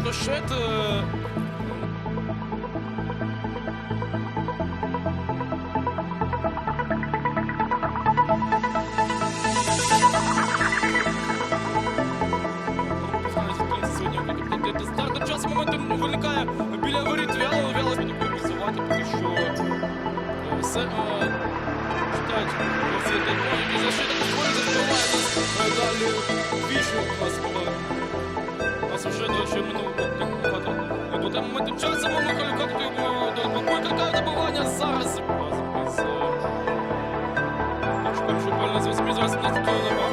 рикошет. Старт час моментом виникає біля воріт вяло, вяло далі. Вічно у часом вже до ще минуло купувати. До тим моменту часу можна колікати до бокою катає добивання зараз. Школьний з 8 з 18 кілометрів.